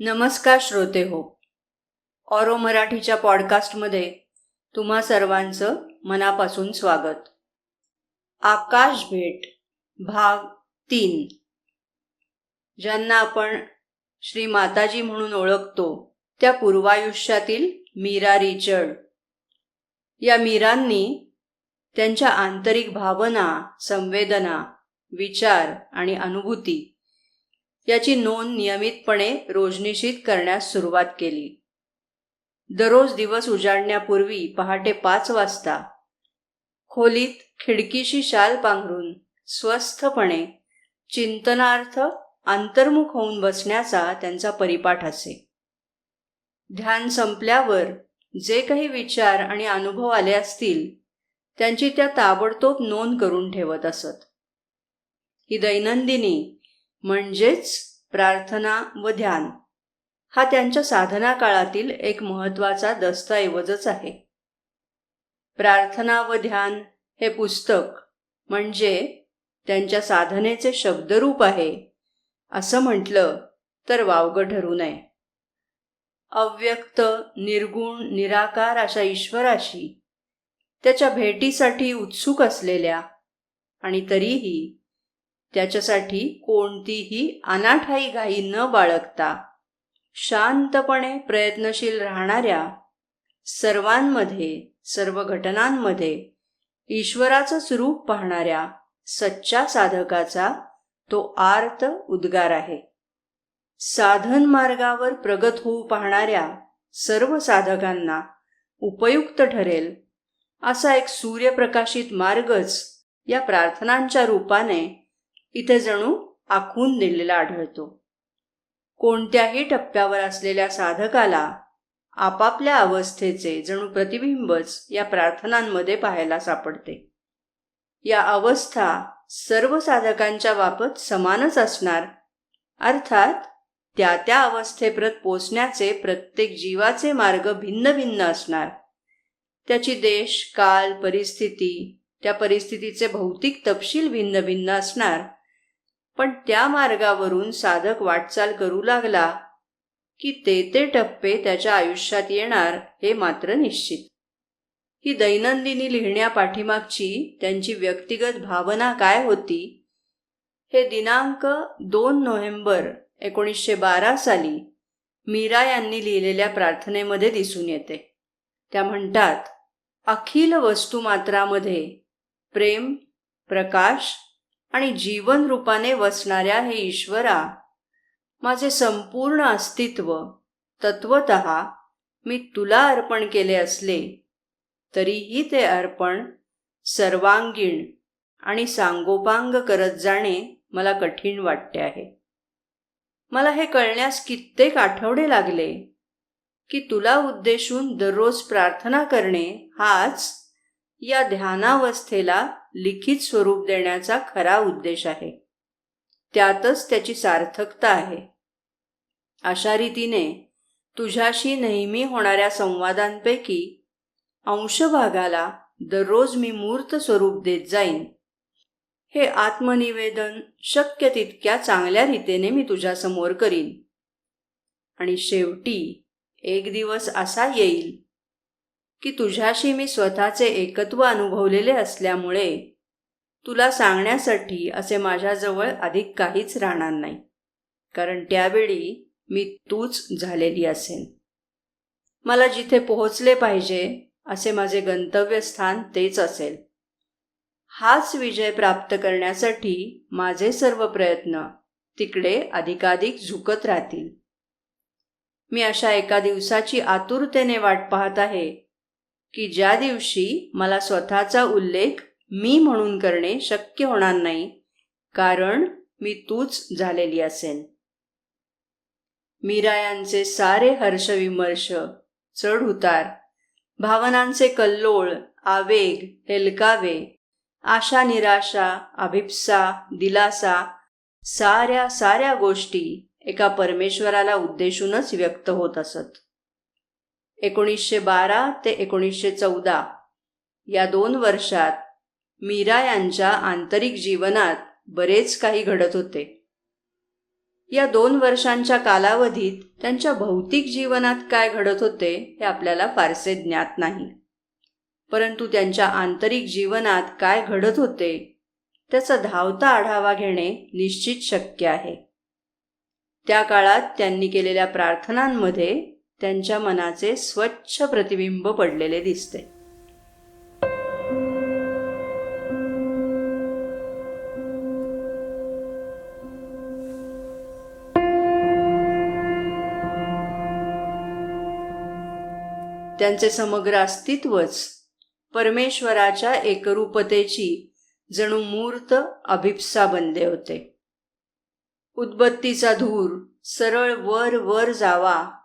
नमस्कार श्रोते हो. ऑरो मराठीच्या पॉडकास्टमध्ये तुम्हा सर्वांचं मनापासून स्वागत. आकाश भेट भाग तीन. ज्यांना आपण श्री माताजी म्हणून ओळखतो त्या पूर्वायुष्यातील मीरा रिचर्ड. या मीरांनी त्यांच्या आंतरिक भावना संवेदना विचार आणि अनुभूती याची नोंद नियमितपणे रोजनिशीत करण्यास सुरुवात केली. दररोज दिवस उजाडण्यापूर्वी पहाटे पाच वाजता खोलीत खिडकीशी शाल पांघरून स्वस्थपणे चिंतनार्थ अंतर्मुख होऊन बसण्याचा त्यांचा परिपाठ असे. ध्यान संपल्यावर जे काही विचार आणि अनुभव आले असतील त्यांची त्या ताबडतोब नोंद करून ठेवत असत. ही दैनंदिनी म्हणजेच प्रार्थना व ध्यान. हा त्यांच्या साधना काळातील एक महत्त्वाचा दस्तऐवजच आहे. प्रार्थना व ध्यान हे पुस्तक म्हणजे त्यांच्या साधनेचे शब्दरूप आहे असं म्हटलं तर वावगं ठरू नये. अव्यक्त निर्गुण निराकार अशा ईश्वराशी त्याच्या भेटीसाठी उत्सुक असलेल्या आणि तरीही त्याच्यासाठी कोणतीही अनाठाई घाई न बाळगता शांतपणे प्रयत्नशील राहणाऱ्या सर्वांमध्ये सर्व घटनांमध्ये ईश्वराचं स्वरूप पाहणाऱ्या सच्च्या साधकाचा तो आर्त उद्गार आहे. साधन मार्गावर प्रगत होऊ पाहणाऱ्या सर्व साधकांना उपयुक्त ठरेल असा एक सूर्यप्रकाशित मार्गच या प्रार्थनांच्या रूपाने इथे जणू आखून दिलेला आढळतो. कोणत्याही टप्प्यावर असलेल्या साधकाला आपापल्या अवस्थेचे जणू प्रतिबिंबच या प्रार्थनांमध्ये पाहायला सापडते. या अवस्था सर्व साधकांच्या बाबत समानच असणार अर्थात त्या त्या अवस्थेप्रत पोचण्याचे प्रत्येक जीवाचे मार्ग भिन्न भिन्न असणार. त्याची देश काल परिस्थिती त्या परिस्थितीचे भौतिक तपशील भिन्न भिन्न असणार. पण त्या मार्गावरून साधक वाटचाल करू लागला की ते ते टप्पे त्याच्या आयुष्यात येणार हे मात्र निश्चित. ही दैनंदिनी लिहिण्यापाठीमागची त्यांची व्यक्तिगत भावना काय होती? हे दिनांक दोन नोव्हेंबर एकोणीसशे बारा साली मीरा यांनी लिहिलेल्या प्रार्थनेमध्ये दिसून येते. त्या म्हणतात अखिल वस्तुमात्रामध्ये प्रेम प्रकाश आणि जीवन रूपाने वसणाऱ्या हे ईश्वरा माझे संपूर्ण अस्तित्व तत्वत मी तुला अर्पण केले असले तरीही ते अर्पण सर्वांगीण आणि सांगोपांग करत जाणे मला कठीण वाटते आहे. मला हे कळण्यास कित्येक आठवडे लागले की तुला उद्देशून दररोज प्रार्थना करणे हाच या ध्यानावस्थेला लिखित स्वरूप देण्याचा खरा उद्देश आहे. त्यातच त्याची सार्थकता आहे. अशा रीतीने तुझ्याशी नेहमी होणाऱ्या संवादांपैकी अंशभागाला दररोज मी मूर्त स्वरूप देत जाईन. हे आत्मनिवेदन शक्य तितक्या चांगल्या रीतीने मी तुझ्यासमोर करीन. आणि शेवटी एक दिवस असा येईल की तुझ्याशी मी स्वतःचे एकत्व अनुभवलेले असल्यामुळे तुला सांगण्यासाठी असे माझ्याजवळ अधिक काहीच राहणार नाही. कारण त्यावेळी मी तूच झालेली असेन. मला जिथे पोहोचले पाहिजे असे माझे गंतव्यस्थान तेच असेल. हाच विजय प्राप्त करण्यासाठी माझे सर्व प्रयत्न तिकडे अधिकाधिक झुकत राहतील. मी अशा एका दिवसाची आतुरतेने वाट पाहत आहे की ज्या दिवशी मला स्वतःचा उल्लेख मी म्हणून करणे शक्य होणार नाही कारण मी तूच झालेली असेन. मीरायांचे सारे हर्षविमर्श चढ उतार भावनांचे कल्लोळ आवेग हेलकावे आशा निराशा अभिप्सा दिलासा साऱ्या साऱ्या गोष्टी एका परमेश्वराला उद्देशूनच व्यक्त होत असत. एकोणीसशे बारा ते एकोणीसशे चौदा. या दोन वर्षात मीरा यांच्या आंतरिक जीवनात बरेच काही घडत होते. या दोन वर्षांच्या कालावधीत त्यांच्या भौतिक जीवनात काय घडत होते हे आपल्याला फारसे ज्ञात नाही. परंतु त्यांच्या आंतरिक जीवनात काय घडत होते त्याचा धावता आढावा घेणे निश्चित शक्य आहे. त्या काळात त्यांनी केलेल्या प्रार्थनांमध्ये त्यांच्या मनाचे स्वच्छ प्रतिबिंब पडलेले दिसते. त्यांचे समग्र अस्तित्वच परमेश्वराच्या एकरूपतेची जणू मूर्त अभिप्सा बनले होते. उद्बत्तीचा धूर सरळ वर वर जावा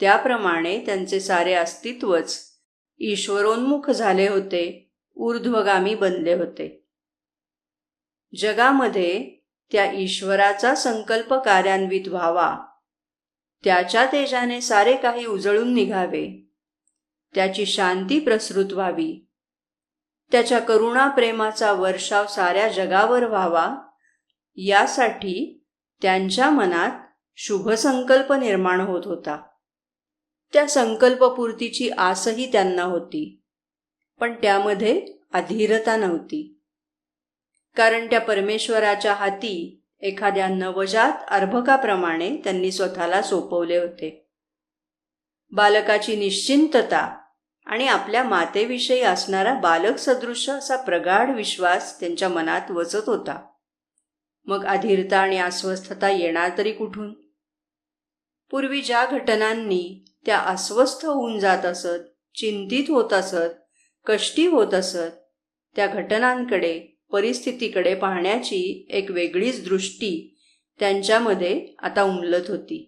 त्याप्रमाणे त्यांचे सारे अस्तित्वच ईश्वरोन्मुख झाले होते ऊर्ध्वगामी बनले होते. जगामध्ये त्या ईश्वराचा संकल्प कार्यान्वित व्हावा. त्याच्या तेजाने सारे काही उजळून निघावे. त्याची शांती प्रसृत व्हावी. त्याच्या करुणा प्रेमाचा वर्षाव साऱ्या जगावर व्हावा. यासाठी त्यांच्या मनात शुभसंकल्प निर्माण होत होता. त्या संकल्पपूर्तीची आसही त्यांना होती. पण त्यामध्ये अधीरता नव्हती. कारण त्या परमेश्वराच्या हाती एखाद्या नवजात अर्भकाप्रमाणे त्यांनी स्वतःला सोपवले होते. बालकाची निश्चिंतता आणि आपल्या मातेविषयी असणारा बालक सदृश असा प्रगाढ विश्वास त्यांच्या मनात वचत होता. मग अधीरता आणि अस्वस्थता येणार तरी कुठून? पूर्वी ज्या घटनांनी त्या अस्वस्थ होऊन जात असत चिंतित होत असत कष्टी होत असत त्या घटनांकडे परिस्थितीकडे पाहण्याची एक वेगळीच दृष्टी त्यांच्यामध्ये आता उमलत होती.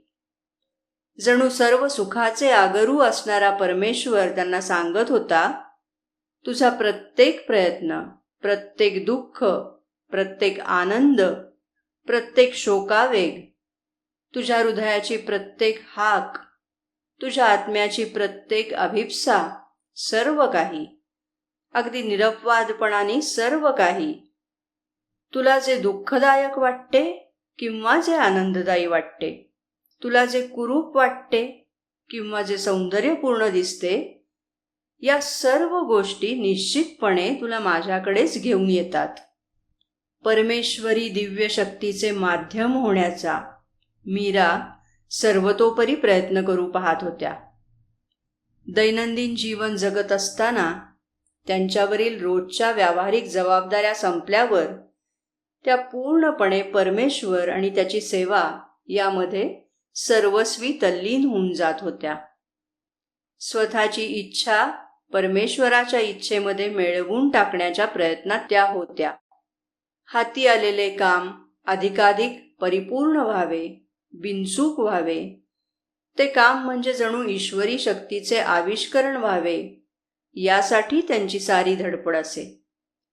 जणू सर्व सुखाचे आगरू असणारा परमेश्वर त्यांना सांगत होता तुझा प्रत्येक प्रयत्न प्रत्येक दुःख प्रत्येक आनंद प्रत्येक शोकावेग तुझ्या हृदयाची प्रत्येक हाक तुझ्या आत्म्याची प्रत्येक अभिप्सा सर्व काही. अगदी निरपवादपणाने सर्व काही. तुला जे दुःखदायक वाटते किंवा जे आनंददायी वाटते. तुला जे कुरूप वाटते किंवा जे सौंदर्यपूर्ण दिसते या सर्व गोष्टी निश्चितपणे तुला माझ्याकडेच घेऊन येतात. परमेश्वरी दिव्य शक्तीचे माध्यम होण्याचा मीरा सर्वतोपरी प्रयत्न करू पाहत होत्या. दैनंदिन जीवन जगत असताना त्यांच्यावरील रोजच्या व्यावहारिक जबाबदाऱ्या संपल्यावर त्या पूर्णपणे परमेश्वर आणि त्याची सेवा यामध्ये सर्वस्वी तल्लीन होऊन जात होत्या. स्वतःची इच्छा परमेश्वराच्या इच्छेमध्ये मिळवून टाकण्याच्या प्रयत्नात त्या होत्या. हाती आलेले काम अधिकाधिक परिपूर्ण व्हावे बिनचूक व्हावे. ते काम म्हणजे जणू ईश्वरी शक्तीचे आविष्करण व्हावे. यासाठी त्यांची सारी धडपड असे.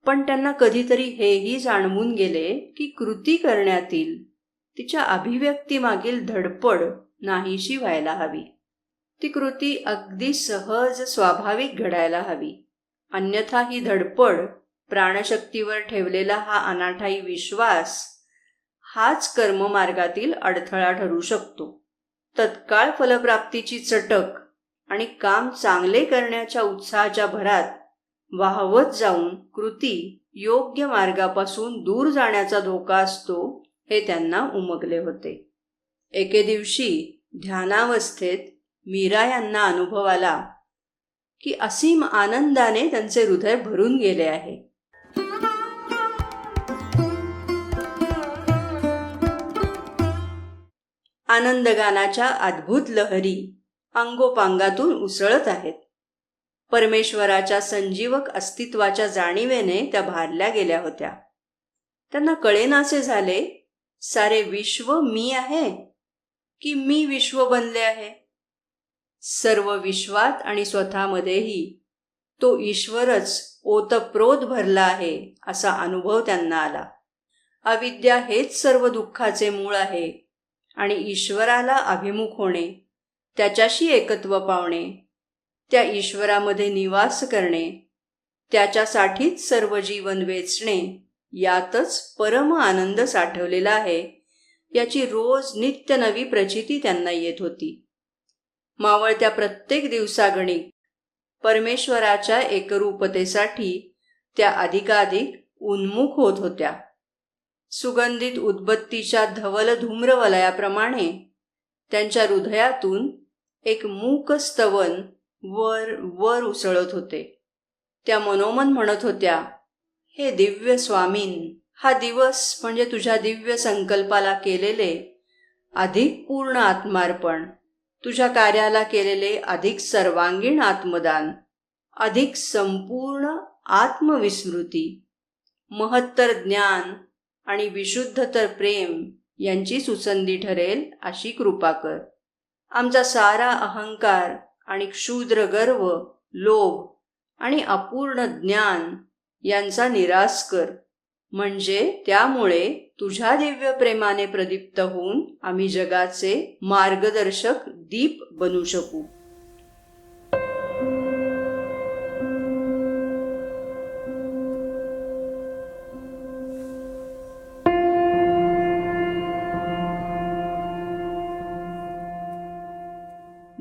पण त्यांना कधीतरी हेही जाणवून गेले की कृती करण्यातील तिच्या अभिव्यक्तीमागील धडपड नाहीशी व्हायला हवी. ती कृती अगदी सहज स्वाभाविक घडायला हवी. अन्यथा ही धडपड प्राणशक्तीवर ठेवलेला हा अनाठाई विश्वास हाच कर्ममार्गातील अडथळा ठरू शकतो. तत्काळ फलप्राप्तीची चटक आणि काम चांगले करण्याच्या उत्साहाच्या भरात वाहवत जाऊन कृती योग्य मार्गापासून दूर जाण्याचा धोका असतो हे त्यांना उमगले होते. एके दिवशी ध्यानावस्थेत मीरा यांना अनुभव आला की असीम आनंदाने त्यांचे हृदय भरून गेले आहे. आनंदगानाच्या अद्भुत लहरी अंगोपांगातून उसळत आहेत. परमेश्वराच्या संजीवक अस्तित्वाच्या जाणीवेने त्या भारल्या गेल्या होत्या. त्यांना कळेनासे झाले सारे विश्व मी आहे? की मी विश्व बनले आहे? सर्व विश्वात आणि स्वतःमध्येही तो ईश्वरच ओतप्रोत भरला आहे असा अनुभव त्यांना आला. अविद्या हेच सर्व दुःखाचे मूळ आहे. आणि ईश्वराला अभिमुख होणे त्याच्याशी एकत्व पावणे त्या ईश्वरामध्ये निवास करणे त्याच्यासाठीच सर्व जीवन वेचणे यातच परम आनंद साठवलेला आहे याची रोज नित्य नवी प्रचिती त्यांना येत होती. मावळत्या प्रत्येक दिवसागणिक परमेश्वराच्या एकरूपतेसाठी त्या अधिकाधिक उन्मुख होत होत्या. सुगंधित उद्बत्तीच्या धवल धूम्रवलयाप्रमाणे त्यांच्या हृदयातून एक मूक स्तवन वर वर उसळत होते. त्या मनोमन म्हणत होत्या हे दिव्य स्वामीन हा दिवस म्हणजे तुझ्या दिव्य संकल्पाला केलेले अधिक पूर्ण आत्मार्पण तुझ्या कार्याला केलेले अधिक सर्वांगीण आत्मदान अधिक संपूर्ण आत्मविस्मृती महत्तर ज्ञान आणि विशुद्ध तर प्रेम यांची सुसंधी ठरेल अशी कृपा कर. आमचा सारा अहंकार आणि क्षुद्र गर्व लोभ आणि अपूर्ण ज्ञान यांचा निराश कर. म्हणजे त्यामुळे तुझ्या दिव्य प्रेमाने प्रदीप्त होऊन आम्ही जगाचे मार्गदर्शक दीप बनू शकू.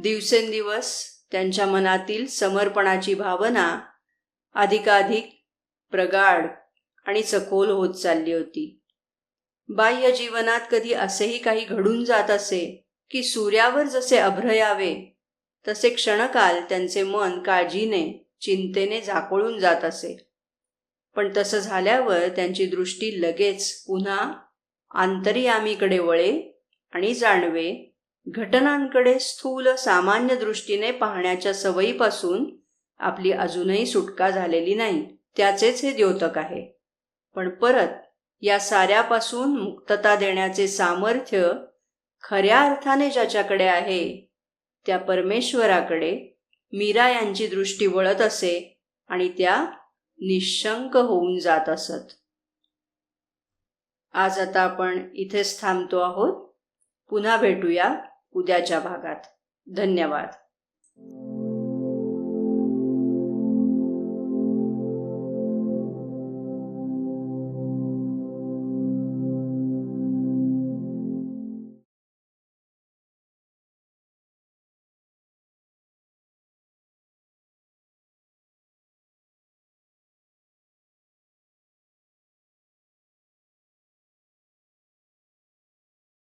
दिवसेंदिवस त्यांच्या मनातील समर्पणाची भावना अधिकाधिक प्रगाढ आणि सखोल होत चालली होती. बाह्य जीवनात कधी असेही काही घडून जात असे की सूर्यावर जसे अभ्र यावे तसे क्षणकाल त्यांचे मन काळजीने चिंतेने झाकोळून जात असे. पण तसं झाल्यावर त्यांची दृष्टी लगेच पुन्हा आंतरियामीकडे वळे आणि जाणवे घटनांकडे स्थूल सामान्य दृष्टीने पाहण्याच्या सवयीपासून आपली अजूनही सुटका झालेली नाही त्याचेच हे द्योतक आहे. पण परत या साऱ्यापासून मुक्तता देण्याचे सामर्थ्य खऱ्या अर्थाने ज्याच्याकडे आहे त्या परमेश्वराकडे मीरा यांची दृष्टी वळत असे आणि त्या निशंक होऊन जात असत. आज आता आपण इथेच थांबतो आहोत. पुन्हा भेटूया. उद्याच्या भागात. धन्यवाद.